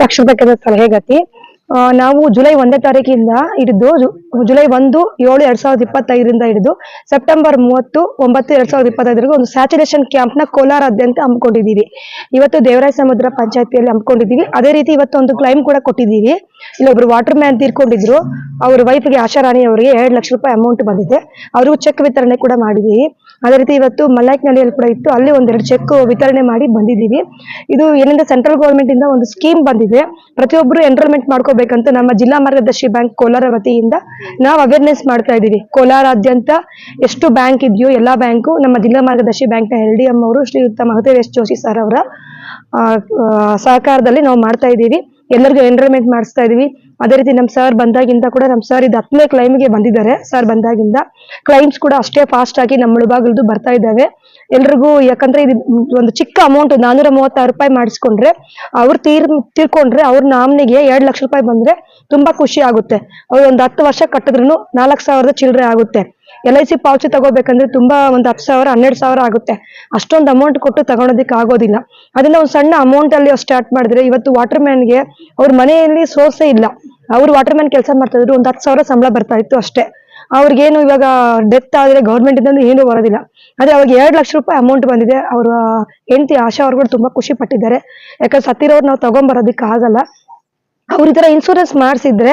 ಸಾಕ್ಷರತಾ ಸಲಹೆಗತಿ. ಆ, ನಾವು ಜುಲೈ ಒಂದನೇ ತಾರೀಕಿಂದ ಹಿಡಿದು ಜುಲೈ ಒಂದು ಏಳು ಎರಡ್ ಸಾವಿರದ ಇಪ್ಪತ್ತೈದರಿಂದ ಹಿಡಿದು ಸೆಪ್ಟೆಂಬರ್ ಮೂವತ್ತು ಒಂಬತ್ತು ಎರಡ್ ಸಾವಿರದ ಇಪ್ಪತ್ತೈದರಿಗೂ ಒಂದು ಸ್ಯಾಚುರೇಷನ್ ಕ್ಯಾಂಪ್ನ ಕೋಲಾರಾದ್ಯಂತ ಹಮ್ಮಿಕೊಂಡಿದ್ದೀವಿ. ಇವತ್ತು ದೇವರಾಯ ಸಮುದ್ರ ಪಂಚಾಯತಿಯಲ್ಲಿ ಹಮ್ಮಿಕೊಂಡಿದ್ದೀವಿ. ಅದೇ ರೀತಿ ಇವತ್ತು ಒಂದು ಕ್ಲೈಮ್ ಕೂಡ ಕೊಟ್ಟಿದ್ದೀವಿ. ಇಲ್ಲೊಬ್ರು ವಾಟರ್ ಮ್ಯಾನ್ ತೀರ್ಕೊಂಡಿದ್ರು. ಅವ್ರ ವೈಫ್ಗೆ ಆಶಾರಾಣಿ ಅವರಿಗೆ ಎರಡು ಲಕ್ಷ ರೂಪಾಯಿ ಅಮೌಂಟ್ ಬಂದಿದೆ. ಅವ್ರಿಗೂ ಚೆಕ್ ವಿತರಣೆ ಕೂಡ ಮಾಡಿದ್ದೀವಿ ಅದೇ ರೀತಿ ಇವತ್ತು ಮಲ್ಲಾಯ್ಕನಹಳ್ಳಿಯಲ್ಲಿ ಕೂಡ ಇತ್ತು. ಅಲ್ಲಿ ಒಂದೆರಡು ಚೆಕ್ ವಿತರಣೆ ಮಾಡಿ ಬಂದಿದ್ದೀವಿ. ಇದು ಏನಿಂದ ಸೆಂಟ್ರಲ್ ಗೌರ್ಮೆಂಟ್ ಇಂದ ಒಂದು ಸ್ಕೀಮ್ ಬಂದಿದೆ. ಪ್ರತಿಯೊಬ್ಬರು ಎನ್ರೋಲ್ಮೆಂಟ್ ಮಾಡ್ಕೋಬೇಕಂತ ನಮ್ಮ ಜಿಲ್ಲಾ ಮಾರ್ಗದರ್ಶಿ ಬ್ಯಾಂಕ್ ಕೋಲಾರ ವತಿಯಿಂದ ನಾವು ಅವೇರ್ನೆಸ್ ಮಾಡ್ತಾ ಇದ್ದೀವಿ. ಕೋಲಾರಾದ್ಯಂತ ಎಷ್ಟು ಬ್ಯಾಂಕ್ ಇದೆಯೋ ಎಲ್ಲಾ ಬ್ಯಾಂಕು ನಮ್ಮ ಜಿಲ್ಲಾ ಮಾರ್ಗದರ್ಶಿ ಬ್ಯಾಂಕ್ನ ಎಲ್ ಡಿ ಎಂ ಅವರು ಶ್ರೀಯುತ ಮಹದೇವ್ ಎಸ್ ಜೋಶಿ ಸರ್ ಅವರ ಸಹಕಾರದಲ್ಲಿ ನಾವು ಮಾಡ್ತಾ ಇದ್ದೀವಿ. ಎಲ್ಲರಿಗೂ ಎನ್ರೋಲ್ಮೆಂಟ್ ಮಾಡಿಸ್ತಾ ಇದೀವಿ. ಅದೇ ರೀತಿ ನಮ್ಮ ಸರ್ ಬಂದಾಗಿಂದ ಕೂಡ ನಮ್ಮ ಸರ್ ಇದು ಹತ್ತನೇ ಕ್ಲೈಮ್ಗೆ ಬಂದಿದ್ದಾರೆ. ಸರ್ ಬಂದಾಗಿಂದ ಕ್ಲೈಮ್ಸ್ ಕೂಡ ಅಷ್ಟೇ ಫಾಸ್ಟ್ ಆಗಿ ನಮ್ಮ ಮುಳುಬಾಗಿಲ್ದು ಬರ್ತಾ ಇದ್ದಾವೆ. ಎಲ್ರಿಗೂ ಯಾಕಂದ್ರೆ ಇದು ಒಂದು ಚಿಕ್ಕ ಅಮೌಂಟ್ ನಾನೂರ ಮೂವತ್ತಾರು ರೂಪಾಯಿ ಮಾಡಿಸ್ಕೊಂಡ್ರೆ ಅವ್ರು ತೀರ್, ತೀರ್ಕೊಂಡ್ರೆ ಅವ್ರ ನಾಮ್ನಿಗೆ ಎರಡು ಲಕ್ಷ ರೂಪಾಯಿ ಬಂದ್ರೆ ತುಂಬಾ ಖುಷಿ ಆಗುತ್ತೆ. ಅವ್ರು ಒಂದು ಹತ್ತು ವರ್ಷ ಕಟ್ಟಿದ್ರು ನಾಲ್ಕು ಸಾವಿರದ ಚಿಲ್ಲರೆ ಆಗುತ್ತೆ. ಎಲ್ ಐ ಸಿ ಪಾವತಿ ತಗೋಬೇಕಂದ್ರೆ ತುಂಬಾ ಒಂದು ಹತ್ತು ಸಾವಿರ, ಹನ್ನೆರಡು ಸಾವಿರ ಆಗುತ್ತೆ. ಅಷ್ಟೊಂದು ಅಮೌಂಟ್ ಕೊಟ್ಟು ತಗೊಳೋದಕ್ಕೆ ಆಗೋದಿಲ್ಲ. ಅದನ್ನ ಒಂದು ಸಣ್ಣ ಅಮೌಂಟ್ ಅಲ್ಲಿ ಸ್ಟಾರ್ಟ್ ಮಾಡಿದ್ರೆ ಇವತ್ತು ವಾಟರ್ ಮ್ಯಾನ್ಗೆ ಅವ್ರ ಮನೆಯಲ್ಲಿ ಸೋರ್ಸೇ ಇಲ್ಲ. ಅವ್ರು ವಾಟರ್ ಮ್ಯಾನ್ ಕೆಲಸ ಮಾಡ್ತಾ ಇದ್ರು, ಒಂದು ಹತ್ತು ಸಾವಿರ ಸಂಬಳ ಬರ್ತಾ ಇತ್ತು ಅಷ್ಟೇ. ಅವ್ರಿಗೇನು ಇವಾಗ ಡೆತ್ ಆದ್ರೆ ಗೌರ್ಮೆಂಟ್ ಇಂದ ಏನು ಬರೋದಿಲ್ಲ. ಆದ್ರೆ ಅವಾಗ ಎರಡು ಲಕ್ಷ ರೂಪಾಯಿ ಅಮೌಂಟ್ ಬಂದಿದೆ. ಅವ್ರ ಹೆಂಡತಿ ಆಶಾ ಅವ್ರು ಕೂಡ ತುಂಬಾ ಖುಷಿ ಪಟ್ಟಿದ್ದಾರೆ. ಯಾಕಂದ್ರೆ ಸತ್ತಿರೋರು ನಾವು ತಗೊಂಬರೋದಕ್ಕೆ ಆಗಲ್ಲ. ಅವ್ರ ಈ ತರ ಇನ್ಸೂರೆನ್ಸ್ ಮಾಡಿಸಿದ್ರೆ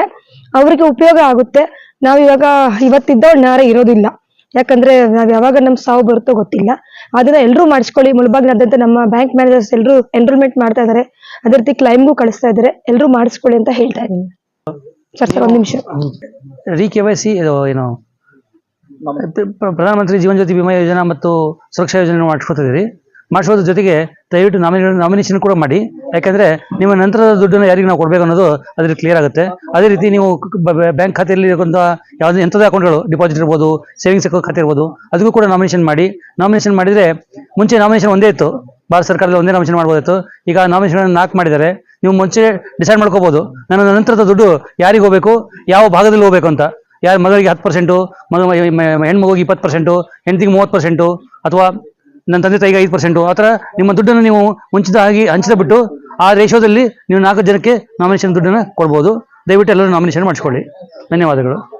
ಅವ್ರಿಗೆ ಉಪಯೋಗ ಆಗುತ್ತೆ. ನಾವ್ ಇವಾಗ ಇವತ್ತಿದ್ದವ್ರು ನಾಳೆ ಇರೋದಿಲ್ಲ. ಯಾಕಂದ್ರೆ ನಾವ್ ಯಾವಾಗ ನಮ್ ಸಾವು ಬರುತ್ತೋ ಗೊತ್ತಿಲ್ಲ. ಅದನ್ನ ಎಲ್ರೂ ಮಾಡಿಸ್ಕೊಳ್ಳಿ. ಮುಳಬಾಗ್ಲಾದ್ಯಂತ ನಮ್ಮ ಬ್ಯಾಂಕ್ ಮ್ಯಾನೇಜರ್ಸ್ ಎಲ್ಲರೂ ಎನ್ರೋಲ್ಮೆಂಟ್ ಮಾಡ್ತಾ ಇದಾರೆ. ಅದೇ ರೀತಿ ಕ್ಲೈಮ್ಗೂ ಕಳಿಸ್ತಾ ಇದಾರೆ. ಎಲ್ಲರೂ ಮಾಡಿಸ್ಕೊಳ್ಳಿ ಅಂತ ಹೇಳ್ತಾ ಇದೀನಿ ಸರ್ ಸರ್ ಒಂದ್ ನಿಮಿಷ. ರಿ ಕೆ ವೈ ಸಿ ಇದು ಏನು? ಪ್ರ- ಪ್ರಧಾನಮಂತ್ರಿ ಜೀವನ ಜ್ಯೋತಿ ಬಿಮಾ ಯೋಜನಾ ಮತ್ತು ಸುರಕ್ಷಾ ಯೋಜನೆ ಮಾಡಿಸ್ಕೊತಿದ್ದೀರಿ. ಮಾಡಿಸೋದ್ರ ಜೊತೆಗೆ ದಯವಿಟ್ಟು ನಾಮಿನಿ ನಾಮಿನೇಷನ್ ಕೂಡ ಮಾಡಿ. ಯಾಕಂದ್ರೆ ನಿಮ್ಮ ನಂತರದ ದುಡ್ಡನ್ನು ಯಾರಿಗೆ ನಾವು ಕೊಡಬೇಕು ಅನ್ನೋದು ಅದ್ರಲ್ಲಿ ಕ್ಲಿಯರ್ ಆಗುತ್ತೆ. ಅದೇ ರೀತಿ ನೀವು ಬ್ಯಾಂಕ್ ಖಾತೆಯಲ್ಲಿ ಇರುವಂತಹ ಯಾವುದೇ ಎಂಥದ್ದು ಅಕೌಂಟ್ಗಳು, ಡಿಪಾಸಿಟ್ ಇರ್ಬೋದು, ಸೇವಿಂಗ್ಸ್ ಅಕೌಂಟ್ ಖಾತೆ ಇರ್ಬೋದು, ಅದಕ್ಕೂ ಕೂಡ ನಾಮಿನೇಷನ್ ಮಾಡಿ. ನಾಮಿನೇಷನ್ ಮಾಡಿದರೆ ಮುಂಚೆ ನಾಮಿನೇಷನ್ ಒಂದೇ ಇತ್ತು. ಭಾರತ ಸರ್ಕಾರದಲ್ಲಿ ಒಂದೇ ನಾಮಿನೇಷನ್ ಮಾಡ್ಬೋದಿತ್ತು. ಈಗ ನಾಮಿನೇಷನ್ ನಾಲ್ಕು ಮಾಡಿದ್ದಾರೆ. ನೀವು ಮುಂಚೆ ಡಿಸೈಡ್ ಮಾಡ್ಕೋಬಹುದು ನನ್ನ ನಂತರದ ದುಡ್ಡು ಯಾರಿಗೆ ಹೋಗಬೇಕು, ಯಾವ ಭಾಗದಲ್ಲಿ ಹೋಗಬೇಕು ಅಂತ. ಯಾರು ಮಗಳಿಗೆ ಹತ್ತು ಪರ್ಸೆಂಟು ಮಗ ಹೆಣ್ಮಗುಗೆ ಇಪ್ಪತ್ತು ಪರ್ಸೆಂಟು ಹೆಂಡತಿಗೆ ಮೂವತ್ತು ಪರ್ಸೆಂಟು ಅಥವಾ ನನ್ನ ತಂದೆ ತಾಯಿಗೆ ಐದು ಪರ್ಸೆಂಟು ಆ ಥರ ನಿಮ್ಮ ದುಡ್ಡನ್ನು ನೀವು ಮುಂಚಿತ ಆಗಿ ಹಂಚಿದ ಬಿಟ್ಟು ಆ ರೇಷೋದಲ್ಲಿ ನೀವು ನಾಲ್ಕು ಜನಕ್ಕೆ ನಾಮಿನೇಷನ್ ದುಡ್ಡನ್ನು ಕೊಡ್ಬೋದು. ದಯವಿಟ್ಟು ಎಲ್ಲರೂ ನಾಮಿನೇಷನ್ ಮಾಡಿಸ್ಕೊಳ್ಳಿ. ಧನ್ಯವಾದಗಳು.